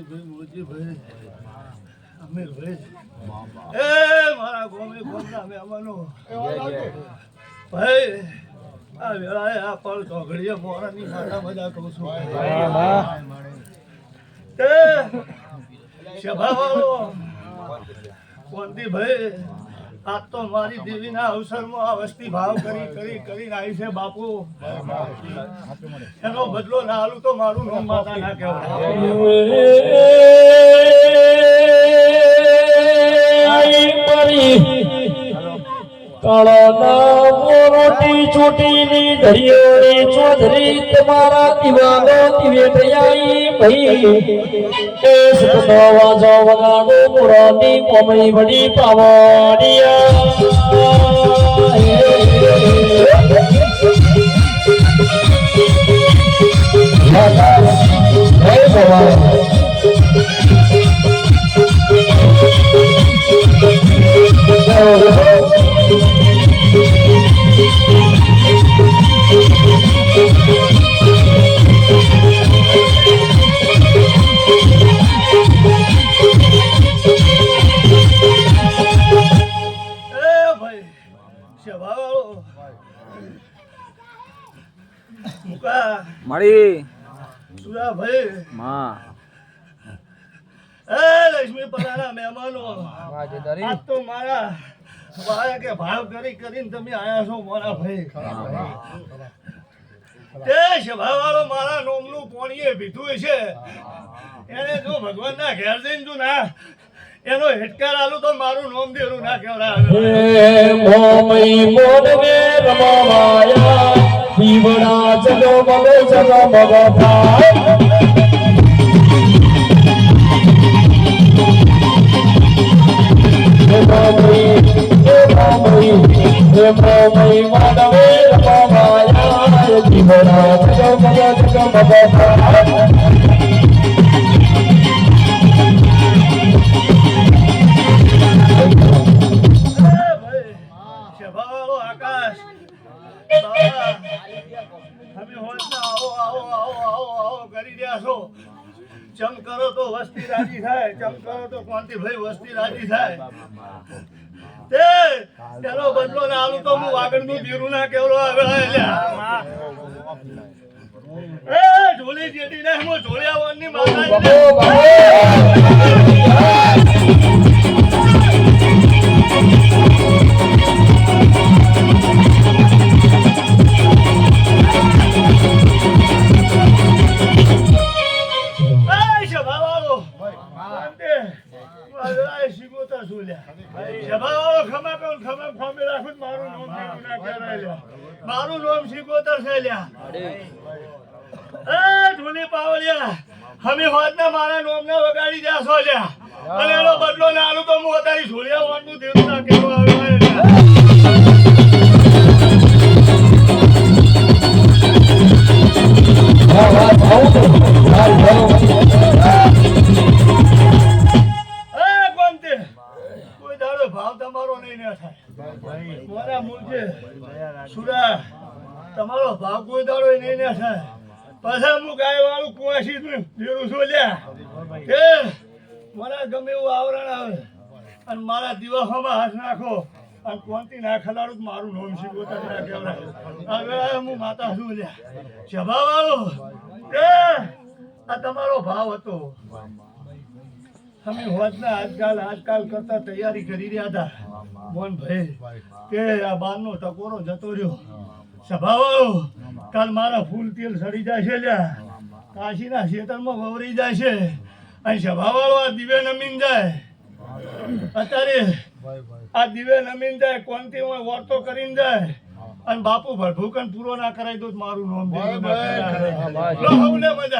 ભાઈ મોજી ભાઈ અમીર ભાઈ એ મારા ગોમે ગોમના મહેમાનો ભાઈ આ વેળાએ આ પળ ચોઘડીએ મોરાની માતા મજા કહું છું તે સભાવાળો કોંતીભાઈ આ તો મારી દેવીના અવસરમાં આ વસ્તી ભાવ કરી કરી, કરીને આવી છે બાપુ. એનો બદલો ના આલું તો મારું નામ માતા ના કહેવાય. રોટી ચોટીની ધડિયોની ચોધરી તમારા દીવાનો દિવેટયાઈ ભઈ. એ સુખનો વાજો વગાડો પુરાની કોમળી વડી પાવડિયા. જય ભવાની એ મુકા મળી. સુરા ભાઈ માં. એ લક્ષ્મી પરાના મહેમાનો. આ તો મારા મારા કે ભાવ કરી કરીને તમે આયા છો મારા ભાઈ. તે સભાવાળો મારા નોમનું પોણીએ પીધું છે એને જો ભગવાનના ઘેર જઈને જો ના એનો હેટકાર આલુ તો મારું નોમ દેરું ના કહેવાય. રમાયા દીવડા જગો મગો જગો મગો આવો આવો આવો આવો કરી રહ્યા છો. ચમ કરો તો વસ્તી રાજી થાય ચમ કરો તો કોંતીભાઈ વસ્તી રાજી થાય. તે તેનો બદલો ના આલું તો હું વાગડનું દીરું ના કેવડો આવે એ ઢોલી જેડી ને હું ઢોલિયા વનની માતા શભાવાળો ખમા પેલું ખમા ખોમે રાખું મારું નામ ભેગું ના કરાય મારું નામ શીગોતર છે લ્યા. એ ઢોલી પાવલિયા, અમે હોદના મારા નોમને વગાડી જાશો લ્યા. અને એનો બદલો ના આલું તો હું અત્યારે ઝૂલ્યા વાળનું દેવું ના આવ્યો ભાવ તમારો નહીં ના થાય. મારા મૂળજે સુરા તમારો ભાવ કોઈ દાડો નહીં ના થાય. પાછા હું ગાય વાળું કુવાસી દેરું છું લ્યા કે મારા ગમે એવું આવરણ આવે. અને મારા દિવસોમાં હાથ નાખો. અને કોંતી ના ખલાડું મારું નોમ શીખવતા જ ના કહેવાય. હવે આ હું માતા છું લ્યા. સભા વાળો કે આ તમારો ભાવ હતો. અમે હોજના આજકાલ આજકાલ કરતા તૈયારી કરી રહ્યા હતા. મોહનભાઈ કે આ બારનો ટકોરો જતો રહ્યો. સભાઓ કાલ મારા ફૂલ તેલ સડી જાય છે લ્યા કાશીના ખેતરમાં વવરી જાય છે અહીં સભાવાળો આ દિવે નમીન જાય. અત્યારે આ દિવે નમીન જાય કોનથી હું વર્તો કરીને જાય. અને બાપુ ભરભૂકન પૂરો ના કરાય તો મારું નામ દેવું